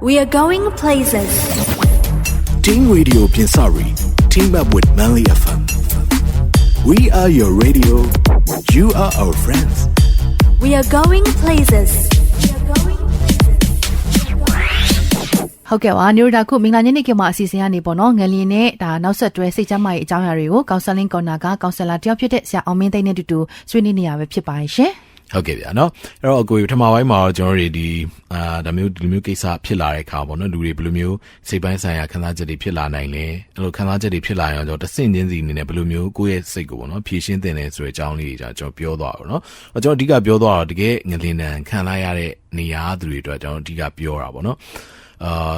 We are going places. Team Radio Pinsari. Team up with Manly FM. We are your radio. You are our friends. We are going places. ဟုတ်ကဲ့ပါညိုဒါခုမင်္ဂလာညနေခင်းမှာအစီအစဉ်ကနေပေါ့နော်ငလျင်နဲ့ဒါနောက်ဆက်တွဲစိတ်ချမ်းသာရေးအကြောင်းအရာတွေကိုကောင်ဆယ်လင်းကော်နာကကောင်ဆယ်လာတယောက်ဖြစ်တဲ့ဆရာအောင်မင်းသိန်းနဲ့တူတူဆွေးနွေးနေရပဲဖြစ်ပါရဲ့ရှင် ဟုတ်ကဲ့ဗျာနော်အဲ့တော့အကိုပထမပိုင်းမှာတော့ကျွန်တော်တို့ဒီအာဒါမျိုးဒီလိုမျိုးကိစ္စဖြစ်လာတဲ့အခါပေါ့နော်လူတွေဘယ်လိုမျိုးစိတ်ပိုင်းဆိုင်ရာခံစားချက်တွေဖြစ်လာနိုင်လဲအဲ့လိုခံစားချက်တွေဖြစ်လာရင်တော့တဆင့်ချင်းစီအနေနဲ့ဘယ်လိုမျိုးကိုယ့်ရဲ့စိတ်ကိုပေါ့နော်ဖြည့်ရှင်းသင့်လဲဆိုတဲ့အကြောင်းလေးကြီးကျွန်တော်ပြောသွားပါတော့နော်အဲ့ကျွန်တော်အဓိကပြောသွားတော့တကယ်ငလင်တန်ခံလိုက်ရတဲ့နေရာသူတွေအတွက်ကျွန်တော်အဓိကပြောတာပေါ့နော်အာ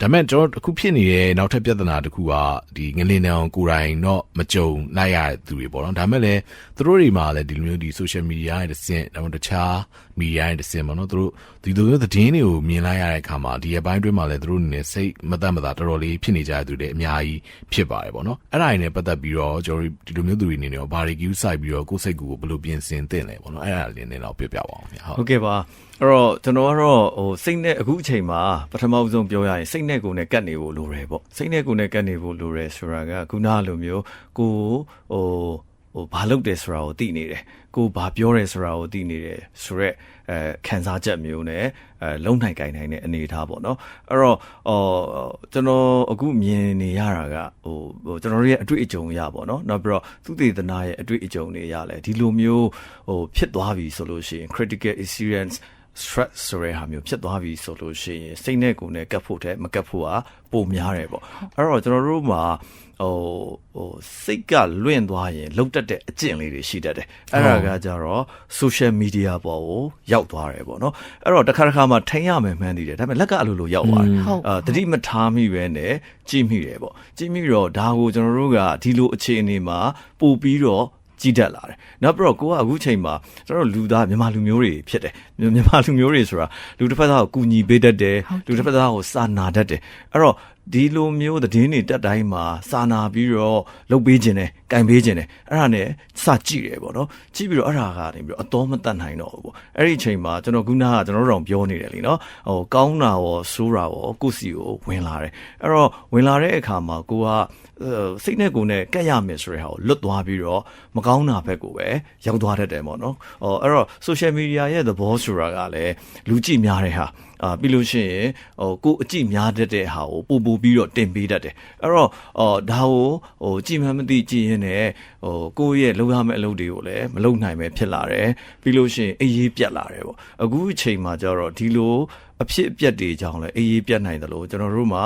ဒါမဲ့ကျွန်တော်အခုဖြစ်နေတဲ့နောက်ထပ်ပြဿနာတစ်ခုကဒီငလင်တန်ကိုကိုယ်တိုင်တော့မကြုံလိုက်ရတဲ့သူတွေပေါ့နော်ဒါမဲ့လည်းသူတို့တွေမှာလည်းဒီလိုမျိုးဒီ social media ရဲ့တစ်ဆင့်ဒါမှမဟုတ်တခြား media ရဲ့တစ်ဆင့်ပေါ့နော်သူတို့ဒီလိုမျိုးသတင်းတွေကိုမြင်လိုက်ရတဲ့အခါမှာဒီအပိုင်းတွင်းမှာလည်းသူတို့အနေနဲ့စိတ်မသက်မသာတော်တော်လေးဖြစ်နေကြတဲ့သူတွေအများကြီးဖြစ်ပါတယ်ပေါ့နော်အဲ့ဒါတွေနဲ့ပတ်သက်ပြီးတော့ကျွန်တော်ဒီလိုမျိုးသူတွေအနေနဲ့ဘာတွေ queue စိုက်ပြီးတော့ကိုယ့်စိတ်ကိုယ်ကိုဘယ်လိုပြင်ဆင်သင့်လဲပေါ့နော်အဲ့ဒါလေးနဲ့တော့ပြောပြပါအောင်ဗျဟုတ်ဟုတ်ကဲ့ပါအဲ့တော့ကျွန်တော်ကတော့ဟိုစိတ်နဲ့အခုအချိန်မှာပထမဆုံးပြောရရင်စိတ်နဲ့ကိုယ်နဲ့ကတ်နေဖို့လိုတယ်ပေါ့စိတ်နဲ့ကိုယ်နဲ့ကတ်နေဖို့လိုတယ်ဆိုတာကခုနလိုမျိုးကိုဟို ဟိုဘာလုပ်တယ်ဆိုတာကိုသိနေတယ်ကိုဘာပြောတယ်ဆိုတာကိုသိနေတယ်ဆိုရက်အဲခံစားချက်မျိုးနဲ့အဲလုံနိုင်ကြိုင်နိုင်တဲ့အနေအထားပေါ့နော်အဲ့တော့အော်ကျွန်တော်အခုမြင်နေရတာကဟိုဟိုကျွန်တော်တို့ရဲ့အတွေ့အကြုံရပေါ့နော်နောက်ပြီးတော့သူတေသနာရဲ့အတွေ့အကြုံတွေရလဲဒီလိုမျိုးဟိုဖြစ်သွားပြီဆိုလို့ရှိရင် critical experience stress ဆိုတဲ့ဟာမျိုးဖြစ်သွားပြီဆိုလို့ရှိရင်စိတ်နဲ့ကိုယ်နဲ့ကပ်ဖို့တဲ့မကပ်ဖို့ကပိုများတယ်ပေါ့အဲ့တော့ကျွန်တော်တို့မှာဟိုဟိုစိတ်ကလွင့်သွားရင်လှုပ်တတ်တဲ့အကျင့်လေးတွေရှိတတ်တယ်အဲ့ဒါကကြတော့ social media ပေါ်ကိုရောက်သွားတယ်ပေါ့နော်အဲ့တော့တစ်ခါတစ်ခါမှထိန်ရမယ်မှန်းသိတယ်ဒါပေမဲ့လက်ကအဲ့လိုလိုရောက်သွားတယ်ဟုတ်အာတတိမထားမိပဲနဲ့ကြည့်မိတယ်ပေါ့ကြည့်မိတော့ဒါကိုကျွန်တော်တို့ကဒီလိုအခြေအနေမှာပို့ပြီးတော့ ကြီးတက်လာတယ်။နောက်ပြီးတော့ကိုကအခုချိန်မှာကျွန်တော်တို့လူသားမြန်မာလူမျိုးတွေဖြစ်တယ်။မြန်မာလူမျိုးတွေဆိုတာလူတစ်ဖက်သားကိုကူညီပေးတတ်တယ်။လူတစ်ဖက်သားကိုစာနာတတ်တယ်။အဲ့တော့ ဒီလိုမျိုးသတင်းတွေတက်တိုင်းမှာစာနာပြီးတော့လုပ်ပေးခြင်းတယ်၊ကင်ပေးခြင်းတယ်။အဲ့ဒါနဲ့စကြည့်တယ်ပေါ့နော်။ကြည့်ပြီးတော့အဲ့ဒါကနေပြီးတော့အတော်မတတ်နိုင်တော့ဘူးပေါ့။အဲ့ဒီအချိန်မှာကျွန်တော်ခုနကကျွန်တော်တို့တော့ပြောနေတယ်လीနော်။ဟိုကောင်းတာရောဆိုးတာရောကိုယ့်စီကိုဝင်လာတယ်။အဲ့တော့ဝင်လာတဲ့အခါမှာကိုကအဲစိတ်နဲ့ကိုယ်နဲ့ကက်ရမယ်ဆိုတဲ့ဟာကိုလွတ်သွားပြီးတော့မကောင်းတာဘက်ကိုပဲရောက်သွားတတ်တယ်ပေါ့နော်။အော်အဲ့တော့ social media ရဲ့သဘောဆိုတာကလည်းလူကြည့်များတဲ့ဟာအာပြီးလို့ရှိရင်ဟိုကိုယ်အကြည့်များတတ်တဲ့ဟာကိုပို့ပို့ပြီးတော့တင်ပေးတတ်တယ်အဲ့တော့အော်ဒါကိုဟိုကြည့်မှမသိကြည့်ရင်းနဲ့ဟိုကိုယ့်ရဲ့လုပ်ရမယ့်အလုပ်တွေကိုလည်းမလုပ်နိုင်ပဲဖြစ်လာတယ်ပြီးလို့ရှိရင်အေးရေးပြတ်လာတယ်ပေါ့အခုအချိန်မှာကျတော့ဒီလို အဖြစ်အပျက်တွေကြောင့်လည်းအေးရေးပြတ်နိုင်တယ်လို့ကျွန်တော်တို့မှာ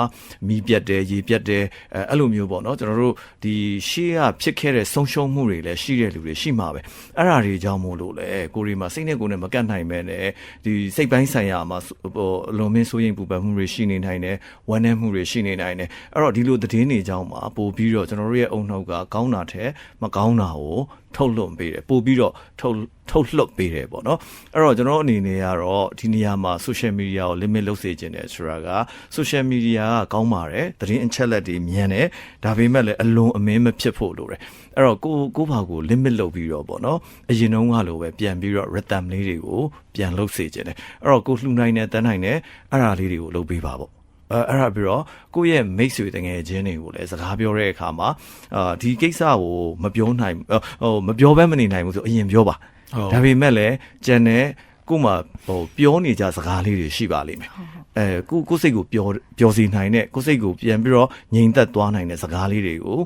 မီးပြတ်တယ်ရေပြတ်တယ်အဲအဲ့လိုမျိုးပေါ့နော်ကျွန်တော်တို့ဒီရှေးကဖြစ်ခဲ့တဲ့ဆုံးရှုံးမှုတွေလည်းရှိတဲ့လူတွေရှိမှာပဲအဲ့ဒါတွေကြောင့်မို့လို့လေကိုရီမှာစိတ်နဲ့ကိုယ်နဲ့မကတ်နိုင်ပဲနဲ့ဒီစိတ်ပိုင်းဆိုင်ရာမှာဟိုအလွန်မင်းစိုးရင်ပူပန်မှုတွေရှိနေနိုင်တယ်ဝမ်းနည်းမှုတွေရှိနေနိုင်တယ်အဲ့တော့ဒီလိုသတင်းတွေကြောင့်မှာပို့ပြီးတော့ကျွန်တော်တို့ရဲ့အုံနှုတ်ကကောင်းတာထက်မကောင်းတာကိုထုတ်လွှင့်ပေးတယ်ပို့ပြီးတော့ထုတ်ထုတ်လွှတ်ပေးတယ်ပေါ့နော်အဲ့တော့ကျွန်တော်အနေနဲ့ကတော့ဒီနေရာမှာ social media ကို limit လုပ်စေခြင်းတယ်ဆိုတာက social media ကကောင်းပါတယ်သတင်းအချက်လက်တွေမြန်တယ်ဒါပေမဲ့လည်းအလွန်အမင်းမဖြစ်ဖို့လိုတယ်အဲ့တော့ကိုကိုဘာကို limit လုပ်ပြီးတော့ပေါ့နော်အရင်တုန်းကလိုပဲပြန်ပြီးတော့ rhythm လေးတွေကိုပြန်လုပ်စေခြင်းတယ်အဲ့တော့ကိုလှူနိုင်တယ်တန်းနိုင်တယ်အဲ့ဒါလေးတွေကိုလုပ်ပေးပါပေါ့ အဲအဲ့ဒါပြီးတော့ကိုယ့်ရဲ့မိတ်ဆွေတငယ်ချင်းတွေကိုလည်းစကားပြောတဲ့အခါမှာအာဒီကိစ္စကိုမပြောနိုင်ဟိုမပြောဘဲမနေနိုင်ဘူးဆိုအရင်ပြောပါဟုတ်ဒါပေမဲ့လည်းကျန်တဲ့ကို့မှာဟိုပြောနေကြစကားလေးတွေရှိပါလိမ့်မယ်အဲကိုကိုယ့်စိတ်ကိုပြောပြောစီနိုင်တဲ့ကိုယ့်စိတ်ကိုပြန်ပြီးတော့ငြိမ်သက်သွားနိုင်တဲ့စကားလေးတွေကို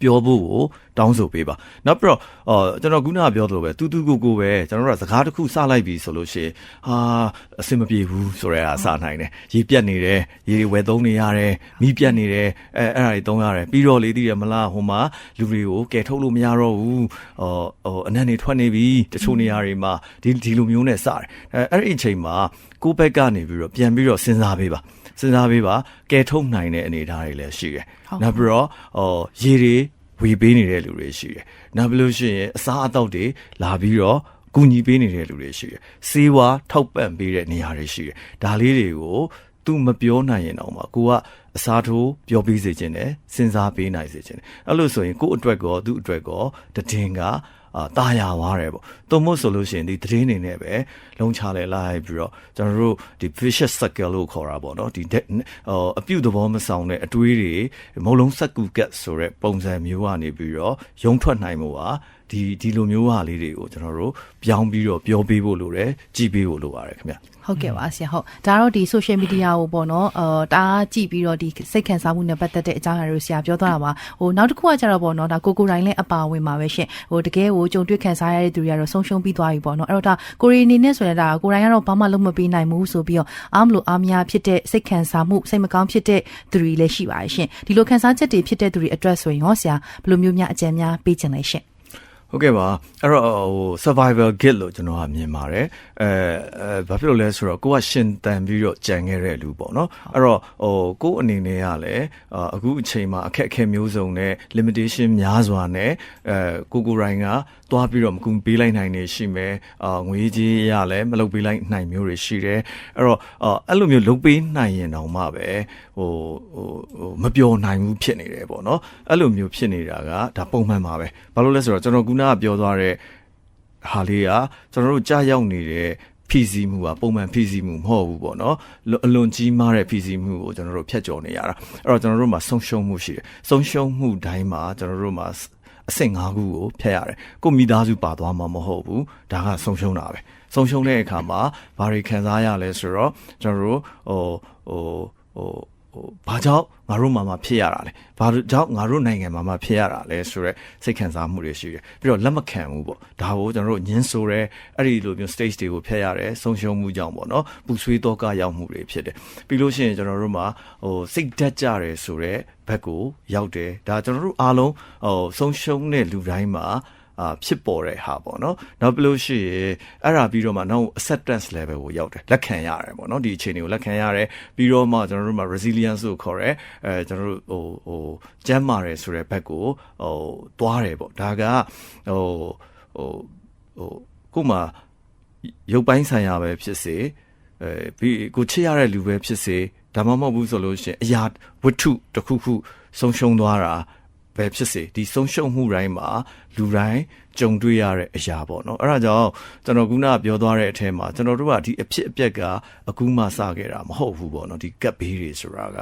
ပြောဖို့ကိုတောင်းဆိုပေးပါနောက်ပြီးတော့အော်ကျွန်တော်ခုနကပြောသလိုပဲတူတူကိုကိုပဲကျွန်တော်တို့ကစကားတစ်ခုစလိုက်ပြီဆိုလို့ရှိရင်ဟာအဆင်မပြေဘူးဆိုရဲအစနိုင်တယ်ရေပြတ်နေတယ်ရေတွေဝယ်သုံးနေရတယ်မီးပြတ်နေတယ်အဲအဲ့ဒါတွေသုံးရတယ်ပြီးတော့လေသိတယ်မလားဟိုမှာလူတွေကိုကယ်ထုတ်လို့မရတော့ဘူးဟိုဟိုအနံ့တွေထွက်နေပြီတချို့နေရာတွေမှာဒီဒီလိုမျိုးနဲ့စတယ်အဲအဲ့ဒီအချိန်မှာကိုယ့်ဘက်ကနေပြီးတော့ပြန်ပြီးတော့စဉ်းစားပေးပါစဉ်းစားပေးပါကယ်ထုတ်နိုင်တဲ့အနေအထားတွေလည်းရှိတယ်နောက်ပြီးတော့ဟိုရေတွေ ဝေပေးနေတဲ့လူတွေရှိတယ်။နောက်ပြီးလို့ရှိရင်အစားအသောက်တွေလာပြီးတော့ကူညီပေးနေတဲ့လူတွေရှိတယ်။စေဝါထောက်ပံ့ပေးတဲ့နေရာတွေရှိတယ်။ဒါလေးတွေကိုသူမပြောနိုင်ရင်တော့မှကိုကအစားထိုးပြောပေးစေခြင်းနဲ့စဉ်းစားပေးနိုင်စေခြင်း။အဲ့လိုဆိုရင်ကိုယ့်အတွက်ကောသူ့အတွက်ကောတည်င်းက အာตาရသွားတယ်ပေါ့သို့မဟုတ်ဆိုလို့ရှိရင်ဒီသတင်းနေနဲ့ပဲလုံးချလဲလိုက်ပြီးတော့ကျွန်တော်တို့ဒီ vicious circle လို့ခေါ်တာပေါ့နော်ဒီဟိုအပြုတ်သဘောမဆောင်တဲ့အတွေးတွေမုံလုံးစက်ကူကတ်ဆိုတဲ့ပုံစံမျိုးကနေပြီးတော့ရုံထွက်နိုင်မှုပါ ဒီဒီလိုမျိုးဟာလေးတွေကိုကျွန်တော်တို့ပြောင်းပြီးတော့ပြောပေးဖို့လိုတယ်ကြည့်ပေးဖို့လိုပါတယ်ခင်ဗျဟုတ်ကဲ့ပါဆရာဟုတ်ဒါတော့ဒီ social media ကိုပေါ့နော်အာဒါကြည့်ပြီးတော့ဒီစိတ်ခံစားမှုနဲ့ပတ်သက်တဲ့အကြောင်းအရာတွေကိုဆရာပြောသွားတာပါဟိုနောက်တစ်ခုကကျတော့ပေါ့နော်ဒါကိုကိုတိုင်းလည်းအပါဝင်ပါပဲရှင်ဟိုတကယ်ကိုကြုံတွေ့ခံစားရတဲ့သူတွေကတော့ဆုံးရှုံးပြီးသွားပြီပေါ့နော်အဲ့တော့ဒါကိုရီအနေနဲ့ဆိုရင်ဒါကိုတိုင်းကတော့ဘာမှလုပ်မပေးနိုင်ဘူးဆိုပြီးတော့အားမလို့အားမရဖြစ်တဲ့စိတ်ခံစားမှုစိတ်မကောင်းဖြစ်တဲ့သူတွေလည်းရှိပါတယ်ရှင်ဒီလိုခံစားချက်တွေဖြစ်တဲ့သူတွေအတွက်ဆိုရင်ရောဆရာဘယ်လိုမျိုးများအကြံများပေးချင်လဲရှင် ဟုတ်ကဲ့ပါအဲ့တော့ဟို survival guilt လို့ကျွန်တော်ကမြင်ပါတယ်အဲအဲဘာဖြစ်လို့လဲဆိုတော့ကိုကရှင်တန်ပြီးတော့ကြံခဲ့တဲ့လူပေါ့နော်အဲ့တော့ဟိုကို့အနေနဲ့ကလည်းအာအခုအချိန်မှာအခက်အခဲမျိုးစုံနဲ့ limitation များစွာနဲ့အဲကိုကိုရိုင်းကသွားပြီးတော့မကူပေးလိုက်နိုင်နေရှိမယ်အာငွေကြီးရလည်းမလုပ်ပေးလိုက်နိုင်မျိုးတွေရှိတယ်အဲ့တော့အာအဲ့လိုမျိုးလုပ်ပေးနိုင်ရင်တောင်မှပဲဟိုဟိုဟိုမပျော်နိုင်ဘူးဖြစ်နေတယ်ပေါ့နော်အဲ့လိုမျိုးဖြစ်နေတာကဒါပုံမှန်ပါပဲဘာလို့လဲဆိုတော့ကျွန်တော်ခုနကပြောသွားတဲ့ဟာလေးကကျွန်တော်တို့ကြားရောက်နေတဲ့ဖြည့်ဆည်းမှုကပုံမှန်ဖြည့်ဆည်းမှုမဟုတ်ဘူးပေါ့နော်လွအလွန်ကြီးမားတဲ့ဖြည့်ဆည်းမှုကိုကျွန်တော်တို့ဖျက်ကျော်နေရတာအဲ့တော့ကျွန်တော်တို့မှာဆုံးရှုံးမှုရှိတယ်ဆုံးရှုံးမှုတိုင်းမှာကျွန်တော်တို့မှာ အဆင့်၅ခုကိုဖျက်ရတယ်ကိုမိသားစုပါသွားမှာမဟုတ်ဘူးဒါကဆုံးရှုံးတာပဲဆုံးရှုံးတဲ့အခါမှာဘာတွေခံစားရလဲဆိုတော့ကျွန်တော်တို့ဟိုဟိုဟို ဟိုဘာကြောင့်ငါတို့မှာမဖြစ်ရတာလဲဘာကြောင့်ငါတို့နိုင်ငံမှာမဖြစ်ရတာလဲဆိုတော့စိတ်ခံစားမှုတွေရှိတယ်ပြီးတော့လက်မခံဘူးပေါ့ဒါကိုကျွန်တော်တို့ညှင်းဆိုရဲအဲ့ဒီလိုမျိုး stage တွေကိုဖျက်ရတယ်ဆုံးရှုံးမှုကြောင့်ပေါ့နော်ပူဆွေးတော့ကရောက်မှုတွေဖြစ်တယ်ပြီးလို့ရှိရင်ကျွန်တော်တို့မှာဟိုစိတ်ဓာတ်ကြတယ်ဆိုတော့ဘက်ကိုရောက်တယ်ဒါကျွန်တော်တို့အားလုံးဟိုဆုံးရှုံးတဲ့လူတိုင်းမှာ အာဖြစ်ပေါ်တဲ့ဟာပေါ့နော်နောက်ပြီးလို့ရှိရင်အဲ့ဒါပြီးတော့မှနောက် acceptance level ကိုရောက်တယ်လက်ခံရတယ်ပေါ့နော်ဒီအခြေအနေကိုလက်ခံရတယ်ပြီးတော့မှကျွန်တော်တို့မှာ resilience ကိုခေါ်ရဲအဲကျွန်တော်တို့ဟိုဟိုကျမ်းမာတယ်ဆိုတဲ့ဘက်ကိုဟိုသွားတယ်ပေါ့ဒါကဟိုဟိုဟိုခုမှရုပ်ပိုင်းဆိုင်ရာပဲဖြစ်စေအဲပြီးကိုချစ်ရတဲ့လူပဲဖြစ်စေဒါမှမဟုတ်ဘူးဆိုလို့ရှိရင်အရာဝတ္ထုတစ်ခုခုဆုံးရှုံးသွားတာ ပဲဖြစ်စေဒီဆုံးရှုံးမှုတိုင်းမှာလူတိုင်းကြုံတွေ့ရတဲ့အရာပေါ့နော်အဲ့ဒါကြောင့်ကျွန်တော်ခုနပြောသွားတဲ့အထက်မှာကျွန်တော်တို့ကဒီအဖြစ်အပျက်ကအခုမှစခဲ့တာမဟုတ်ဘူးပေါ့နော်ဒီကပ်ဘေးတွေဆိုတာက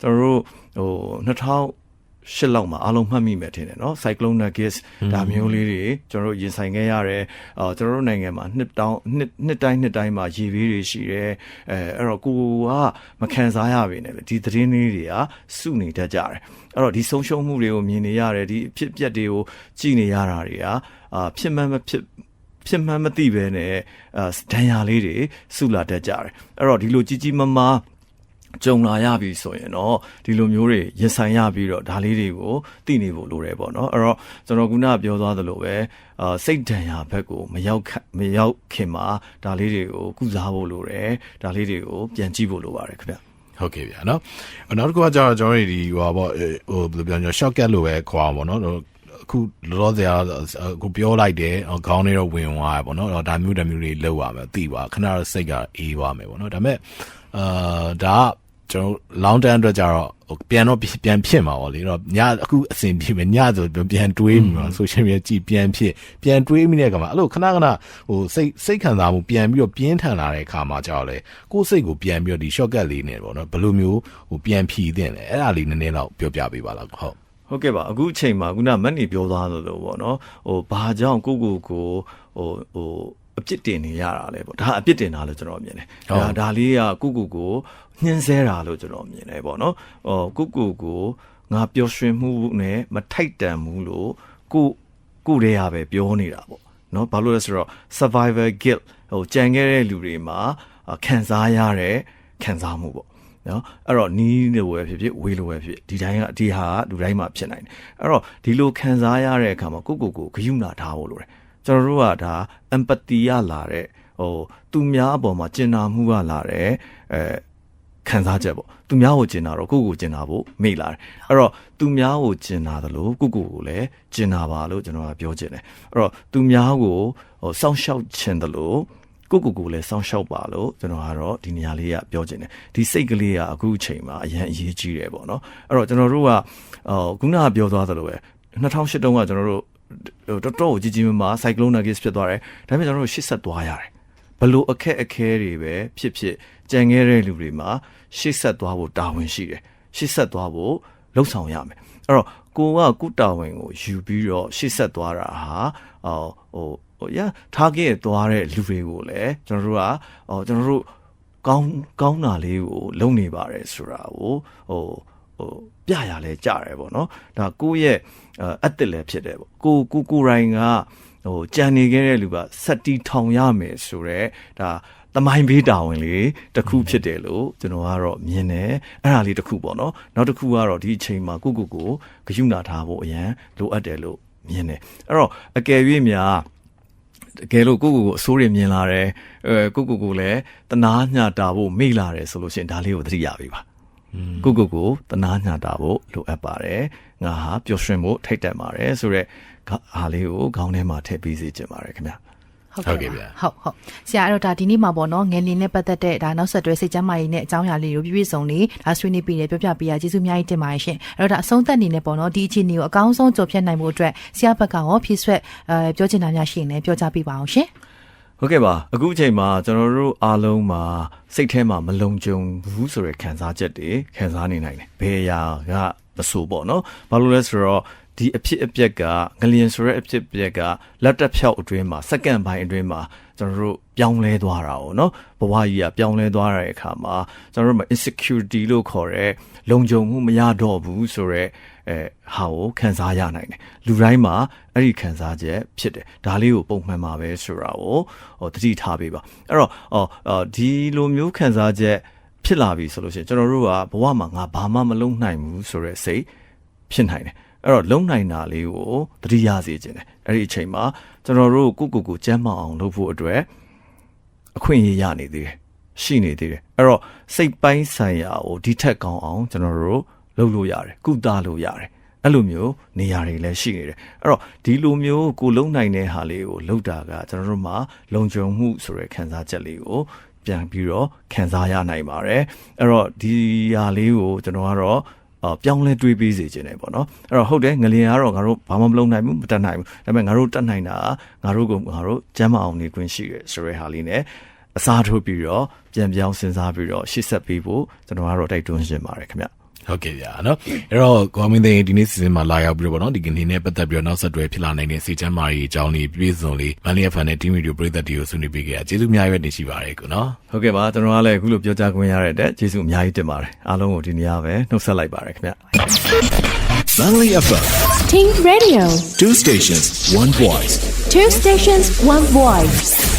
ကျွန်တော်တို့ဟို2000 ရှစ်လောက်မှာအားလုံးမှတ်မိမယ်ထင်တယ်နော် cyclone nuggets ဒါမျိုးလေးတွေကျွန်တော်တို့ရင်ဆိုင်ခဲ့ရတယ်အော်ကျွန်တော်တို့နိုင်ငံမှာနှစ်တောင်းနှစ်နှစ်တိုင်းနှစ်တိုင်းမှာရေဘေးတွေရှိတယ်အဲအဲ့တော့ကိုကမခံစားရပါနဲ့လေဒီသတင်းလေးတွေကစုနေတတ်ကြတယ်အဲ့တော့ဒီဆုံးရှုံးမှုတွေကိုမြင်နေရတယ်ဒီအဖြစ်အပျက်တွေကိုကြည့်နေရတာတွေကအာဖြစ်မှန်းမဖြစ်ဖြစ်မှန်းမသိပဲနဲ့အာဒဏ်ရာလေးတွေစုလာတတ်ကြတယ်အဲ့တော့ဒီလိုကြီးကြီးမားမား ကြုံလာရပြီဆိုရင်တော့ဒီလိုမျိုးတွေရင်ဆိုင်ရပြီးတော့ဒါလေးတွေကိုသိနေဖို့လိုတယ်ပေါ့နော်အဲ့တော့ကျွန်တော်ခုနကပြောသွားသလိုပဲအာစိတ်ဒဏ်ရာဘက်ကိုမရောက်ခမရောက်ခင်မှာဒါလေးတွေကိုကုစားဖို့လိုတယ်ဒါလေးတွေကိုပြန်ကြည့်ဖို့လိုပါတယ်ခင်ဗျဟုတ်ကဲ့ဗျာနော်နောက်တစ်ခုကကျတော့ကျွန်တော်တို့ဒီဟိုပါပေါ့ဟိုဘယ်လိုပြောည shortcut လို့ပဲခေါ်အောင်ပေါ့နော်အခုလောလောဆယ်အခုပြောလိုက်တယ်ခေါင်းလေးတော့ဝင်သွားရပေါ့နော်ဒါမျိုးတမျိုးတွေလောက်ရမယ်သိပါခဏတော့စိတ်ကအေးသွားမယ်ပေါ့နော်ဒါပေမဲ့အာဒါက ကျွန်တော် long term အတွက်ကြတော့ပြန်တော့ပြန်ဖြစ်မှာပေါ့လေတော့ညအခုအစဉ်ပြေမယ်ညဆိုပြန်တွေးမိမှာ social media ကြည့်ပြန်ဖြစ်ပြန်တွေးမိတဲ့အခါမှာအဲ့လိုခဏခဏဟိုစိတ်စိတ်ခံစားမှုပြန်ပြီးတော့ပြင်းထန်လာတဲ့အခါမှာကြောက်လေကိုယ်စိတ်ကိုပြန်ပြီးတော့ဒီ shortcut လေးနဲ့ပေါ့နော်ဘယ်လိုမျိုးဟိုပြန်ဖြီးတဲ့လဲအဲ့ဒါလေးနည်းနည်းတော့ပြောပြပေးပါလားဟုတ်ဟုတ်ကဲ့ပါအခုအချိန်မှာခုနမတ်နေပြောသားသလိုပေါ့နော်ဟိုဘာကြောင့်ကိုကိုကိုဟိုဟို အပြစ်တင်နေရတာလဲပေါ့ဒါအပြစ်တင်တာလို့ကျွန်တော်မြင်တယ်ဒါဒါလေးကကိုကိုကိုညှင်းဆဲတာလို့ကျွန်တော်မြင်တယ်ပေါ့နော်ဟိုကိုကိုကိုငါပျော်ရွှင်မှုနဲ့မထိုက်တန်ဘူးလို့ကိုကိုတည်းရပဲပြောနေတာပေါ့နော်ဘာလို့လဲဆိုတော့ survivor guilt ဟိုကြံခဲ့တဲ့လူတွေမှာခံစားရတဲ့ခံစားမှုပေါ့နော်အဲ့တော့နီးလိုပဲဖြစ်ဖြစ်ဝေးလိုပဲဖြစ်ဒီတိုင်းကဒီဟာလူတိုင်းမှာဖြစ်နိုင်တယ်အဲ့တော့ဒီလိုခံစားရတဲ့အခါမှာကိုကိုကိုဂယုဏထားဖို့လိုတယ် ကျွန်တော်တို့ကဒါ empathy ရလာတဲ့ဟိုသူများအပေါ်မှာကျင်နာမှုကလာတဲ့အဲခံစားချက်ပေါ့သူများကိုကျင်နာတော့ကိုကိုကျင်နာဖို့မေ့လာတယ်အဲ့တော့သူများကိုကျင်နာတယ်လို့ကိုကိုကိုလည်းကျင်နာပါလို့ကျွန်တော်ကပြောချင်တယ်အဲ့တော့သူများကိုဟိုစောင့်ရှောက်ချင်တယ်လို့ကိုကိုကိုလည်းစောင့်ရှောက်ပါလို့ကျွန်တော်ကတော့ဒီနေရာလေးကပြောချင်တယ်ဒီစိတ်ကလေးကအခုအချိန်မှာအရင်အရေးကြီးတယ်ပေါ့နော်အဲ့တော့ကျွန်တော်တို့ကဟိုခုနကပြောသွားသလိုပဲ2008တုန်းကကျွန်တော်တို့ဟို တော်တော်ကိုကြီးကြီးမားမား cyclone nugget ဖြစ်သွားတယ်ဒါပေမဲ့ကျွန်တော်တို့ရှေ့ဆက်သွားရတယ်ဘလို့အခက်အခဲတွေပဲဖြစ်ဖြစ်ကြံခဲ့တဲ့လူတွေမှာရှေ့ဆက်သွားဖို့တာဝန်ရှိတယ်ရှေ့ဆက်သွားဖို့လှုပ်ဆောင်ရမယ်အဲ့တော့ကိုကကုတာဝန်ကိုယူပြီးတော့ရှေ့ဆက်သွားတာဟာဟိုဟိုဟိုရထားခဲ့သွားတဲ့လူတွေကိုလည်းကျွန်တော်တို့ကဟိုကျွန်တော်တို့ကောင်းကောင်းတာလေးကိုလုပ်နေပါတယ်ဆိုတာကိုဟိုဟိုပြရလဲကြတယ်ပေါ့နော်ဒါကိုယ့်ရဲ့ အအသက်လည်းဖြစ်တယ်ပေါ့ကိုကိုကိုယ်တိုင်ကဟိုကြံနေခဲ့တဲ့လူကစက်တီထောင်ရမယ်ဆိုတော့ဒါတမိုင်းဘေးတာဝန်လေးတစ်ခုဖြစ်တယ်လို့ကျွန်တော်ကတော့မြင်တယ်အဲ့ဒါလေးတစ်ခုပေါ့နော်နောက်တစ်ခုကတော့ဒီအချိန်မှာကိုကိုကိုဂယုဏထားဖို့အရန်လိုအပ်တယ်လို့မြင်တယ်အဲ့တော့အကယ်၍များတကယ်လို့ကိုကိုကိုအစိုးရမြင်လာတယ်အဲကိုကိုကိုလည်းတနာညတာဖို့မေ့လာတယ်ဆိုလို့ရှိရင်ဒါလေးကိုသတိရပြီပါ ကိုကိုကိုတနာညတာဖို့လိုအပ်ပါတယ်ငါဟာပျော်ရွှင်ဖို့ထိတ်တက်ပါတယ်ဆိုတော့အားလေးကိုခေါင်းထဲမှာထည့်ပြီးစေချင်ပါတယ်ခင်ဗျာဟုတ်ကဲ့ဗျာဟုတ်ဟုတ်ဆရာအဲ့တော့ဒါဒီနေ့မှာပေါ့နော်ငယ်လင်းနဲ့ပတ်သက်တဲ့ဒါနောက်ဆက်တွဲစိတ်ကျမ်းမာရေးနဲ့အကြောင်းအရာလေးကိုပြည့်ပြည့်စုံလေးဒါဆွေးနွေးပြီးတယ်ပြောပြပေးရကျေးဇူးအများကြီးတင်ပါတယ်ရှင်အဲ့တော့ဒါအဆုံးသက်အနေနဲ့ပေါ့နော်ဒီအခြေအနေကိုအကောင်းဆုံးကြိုဖြတ်နိုင်ဖို့အတွက်ဆရာဘက်ကရောဖြည့်ဆွက်အဲပြောချင်တာများရှိရင်လည်းပြောကြပေးပါအောင်ရှင် ဟုတ်ကဲ့ပါအခုအချိန်မှာကျွန်တော်တို့အားလုံးမှာစိတ်ထဲမှာမလုံခြုံဘူးဆိုတဲ့ခံစားချက်တွေခံစားနေနိုင်တယ်ဘယ်အရာကမဆိုပေါ့နော်ဘာလို့လဲဆိုတော့ဒီအဖြစ်အပျက်ကငလျင်ဆိုတဲ့အဖြစ်အပျက်ကလက်တက်ဖြောက်အတွင်းမှာစက္ကန့်ပိုင်းအတွင်းမှာကျွန်တော်တို့ပြောင်းလဲသွားတာ哦เนาะဘဝကြီးကပြောင်းလဲသွားတဲ့အခါမှာကျွန်တော်တို့မှာ insecurity လို့ခေါ်တဲ့လုံခြုံမှုမရတော့ဘူးဆိုတော့ အဲဟာကိုခံစားရနိုင်တယ်လူတိုင်းမှာအဲ့ဒီခံစားချက်ဖြစ်တယ်ဒါလေးကိုပုံမှန်ပါပဲဆိုတာကိုဟိုတတိထားပေးပါအဲ့တော့အော်အော်ဒီလိုမျိုးခံစားချက်ဖြစ်လာပြီဆိုလို့ရှိရင်ကျွန်တော်တို့ကဘဝမှာငါဘာမှမလုပ်နိုင်ဘူးဆိုတဲ့စိတ်ဖြစ်နိုင်တယ်အဲ့တော့လုံနိုင်တာလေးကိုတတိယစေခြင်းတယ်အဲ့ဒီအချိန်မှာကျွန်တော်တို့ကိုကိုကိုကျမ်းမအောင်လုပ်ဖို့အတွက်အခွင့်အရေးရနေသေးတယ်ရှိနေသေးတယ်အဲ့တော့စိတ်ပိုင်းဆိုင်ရာကိုဒီထက်ကောင်းအောင်ကျွန်တော်တို့ လုပ်လို့ရတယ်ကုသလို့ရတယ်အဲ့လိုမျိုးနေရာတွေလည်းရှိနေတယ်အဲ့တော့ဒီလိုမျိုးကိုလုံနိုင်တဲ့ဟာလေးကိုလုပ်တာကကျွန်တော်တို့မှာလုံခြုံမှုဆိုတဲ့ခံစားချက်လေးကိုပြန်ပြီးတော့ခံစားရနိုင်ပါတယ်အဲ့တော့ဒီဟာလေးကိုကျွန်တော်ကတော့အော်ပြောင်းလဲတွေးပေးစေခြင်းတယ်ပေါ့နော်အဲ့တော့ဟုတ်တယ်ငလျင်ကတော့ငါတို့ဘာမှမလုပ်နိုင်ဘူးမတတ်နိုင်ဘူးဒါပေမဲ့ငါတို့တတ်နိုင်တာကငါတို့ကငါတို့ကျမ်းမအောင်နေခွင့်ရှိတယ်ဆိုတဲ့ဟာလေး ਨੇ အစားထိုးပြီးတော့ပြန်ပြောင်းစဉ်းစားပြီးတော့ရှေ့ဆက်ပေးဖို့ကျွန်တော်ကတော့တိုက်တွန်းရှင်ပါတယ်ခင်ဗျ ဟုတ်ကဲ့ဗျာနော်အဲ့တော့ကွာမင်းသိန်းဒီနေ့စီစဉ်မှာလာရောက်ပြီးတော့ဗောနော်ဒီကနေ့နဲ့ပတ်သက်ပြီးတော့နောက်ဆက်တွဲဖြစ်လာနိုင်တဲ့စီချမ်းမာရီအကြောင်းလေးပြည့်စုံလေးမန်လီယဖန်နဲ့ team radio ပြည်သက်တွေကိုဆွေးနွေးပေးခဲ့တာကျေးဇူးများရွက်တင်ရှိပါတယ်ကိုနော်ဟုတ်ကဲ့ပါကျွန်တော်ကလည်းအခုလိုပြောကြားခွင့်ရတဲ့အတွက်ကျေးဇူးအများကြီးတင်ပါတယ်အားလုံးကိုဒီနေ့ပဲနှုတ်ဆက်လိုက်ပါတယ်ခင်ဗျ Manly FM Team Radio. two stations one voice Two stations, one voice.